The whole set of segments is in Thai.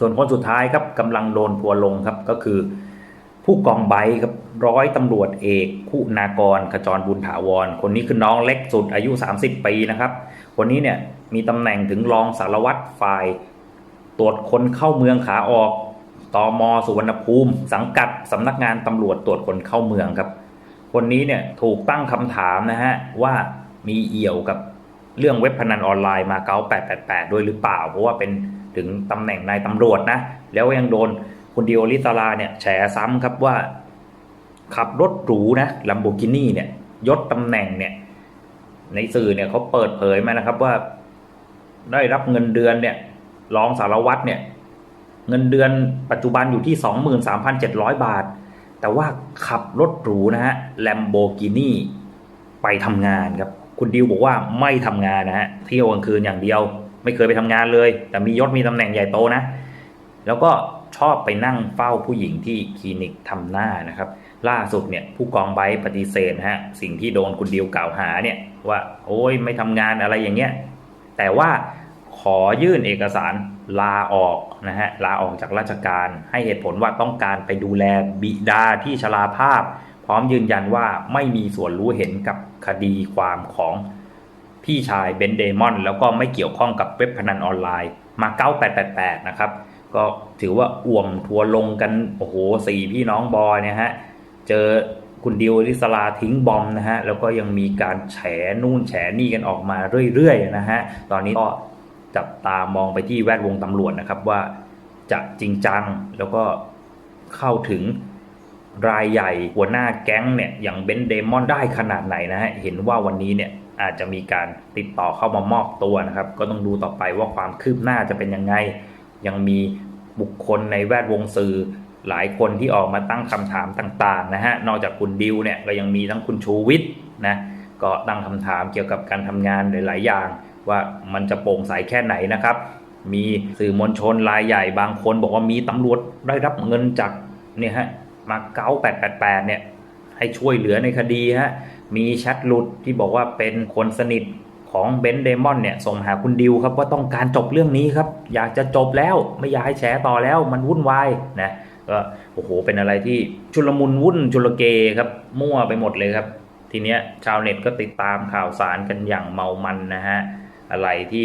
ส่วนคนสุดท้ายครับกำลังโดนทัวลงครับก็คือ ผู้กองไบค์ครับร้อยตำรวจเอกคุณากรขจรบุญถาวร คนนี้คือน้องเล็กสุดอายุ 30 ปีนะครับคนนี้เนี่ยมีตำแหน่งถึงรองสารวัตรฝ่าย ตรวจคนเข้าเมืองขาออกตอมสุวรรณภูมิ สังกัดสำนักงานตำรวจตรวจคนเข้าเมืองครับ คนนี้เนี่ยถูกตั้งคำถามนะฮะว่ามีเอี่ยวกับเรื่องเว็บพนันออนไลน์มาเก๊า888 ด้วยหรือเปล่า เพราะว่าเป็น ถึงตำแหน่งนายตำรวจนะ แล้วยังโดนคุณดิโอลิตาลาเนี่ยแฉซ้ำครับว่า ขับรถหรูนะลัมโบกินีเนี่ยยศตำแหน่งเนี่ย ในสื่อเนี่ยเขาเปิดเผยมานะครับว่า ได้รับเงินเดือนเนี่ยรองสารวัตรเนี่ย เงินเดือนปัจจุบันอยู่ที่ 23,700 บาท แต่ว่าขับรถหรูนะฮะแลมโบกินีไปทำงานครับ คุณดิวบอกว่าไม่ทำงานนะฮะเที่ยวกลางคืนอย่างเดียว ไม่เคยไปทำงานเลย แต่มียศมีตำแหน่งใหญ่โตนะ แล้วก็ชอบไปนั่งเฝ้าผู้หญิงที่คลินิกทำหน้านะครับ ล่าสุดเนี่ยผู้กองไบปฏิเสธฮะสิ่งที่โดนคุณดิวกล่าวหาเนี่ยว่าโอ้ยไม่ทำงานอะไรอย่างเงี้ยแต่ว่าขอยื่นเอกสารลาออกนะฮะลาออกจากราชการให้เหตุผลว่าต้องการไปดูแลบิดาที่ชราภาพ พร้อมยืนยันว่าไม่มีส่วนรู้เห็นกับคดีความของ พี่ชายเบนเดมอนแล้วก็ไม่เกี่ยวข้องกับเว็บพนันออนไลน์มาเก้า888นะครับ ก็ถือว่าอ่วมทัวร์ลงกัน โอ้โหสี่พี่น้องบอยเนี่ยฮะ เจอคุณดิวลิสลาทิ้งบอมนะฮะ แล้วก็ยังมีการแฉนู่นแฉนี่กันออกมาเรื่อยๆนะฮะ ตอนนี้ก็จับตามองไปที่แวดวงตำรวจนะครับว่าจะจริงจังแล้วก็เข้าถึง รายใหญ่หัวหน้าแก๊งเนี่ยอย่างเบนเดมอนได้ขนาดไหนนะฮะ เห็นว่าวันนี้เนี่ยอาจจะมีการติดต่อเข้ามามอบตัวนะครับ ก็ต้องดูต่อไปว่าความคืบหน้าจะเป็นยังไง ยังมีบุคคลในแวดวงสื่อหลายคนที่ออกมาตั้งคำถามต่างๆนะฮะ นอกจากคุณดิวเนี่ยก็ยังมีทั้งคุณชูวิทย์นะก็ตั้งคำถามเกี่ยวกับการทำงานหลายๆอย่าง ว่ามันจะโปร่งใสแค่ไหนนะครับ มีสื่อมวลชนรายใหญ่บางคนบอกว่ามีตำรวจได้รับเงินจากเนี่ยฮะ มาเก้า888 เนี่ย ให้ช่วยเหลือในคดีฮะ มีแชทหลุดที่บอกว่าเป็นคนสนิทของเบนเดมอนเนี่ย ส่งหาคุณดิวครับว่าต้องการจบเรื่องนี้ครับ อยากจะจบแล้วไม่อยากให้แฉต่อแล้วมันวุ่นวายนะก็โอ้โหเป็นอะไรที่ชุลมุนวุ่นชุลเกครับ มั่วไปหมดเลยครับ ทีเนี้ยชาวเน็ตก็ติดตามข่าวสารกันอย่างเมามันนะฮะ อะไรที่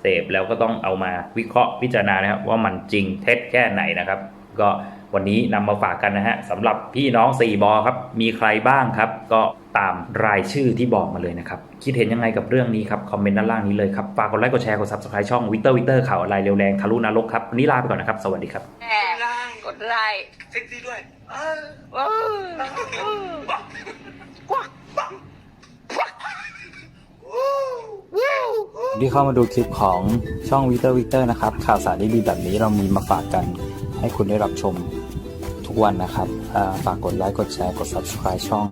เสพแล้วก็ต้องเอามาวิเคราะห์พิจารณานะครับว่ามันจริงเท็จแค่ไหนนะครับ ก็ วันนี้นำมาฝากกันนะฮะสำหรับพี่น้อง4บอครับ มีใครบ้างครับ ก็ตามรายชื่อที่บอกมาเลยนะครับ คิดเห็นยังไงกับเรื่องนี้ครับ คอมเมนต์ด้านล่างนี้เลยครับ ฝากกดไลค์กดแชร์กด subscribe ช่องวิเตอร์วิเตอร์ข่าวอะไรเร็วแรงทะลุนรกครับวันนี้ลาไปก่อนนะครับ สวัสดีครับแอบกดไลค์เซ็กซี่ด้วยเออเออเออบักกวักบักบักวู้วู้ที่เข้ามาดูคลิปของช่องวิเตอร์วิเตอร์นะครับ ข่าวสารดีๆแบบนี้เรามีมาฝากกัน ให้คุณได้รับชมทุกวันนะครับฝากกดไลค์กดแชร์กด subscribe ช่อง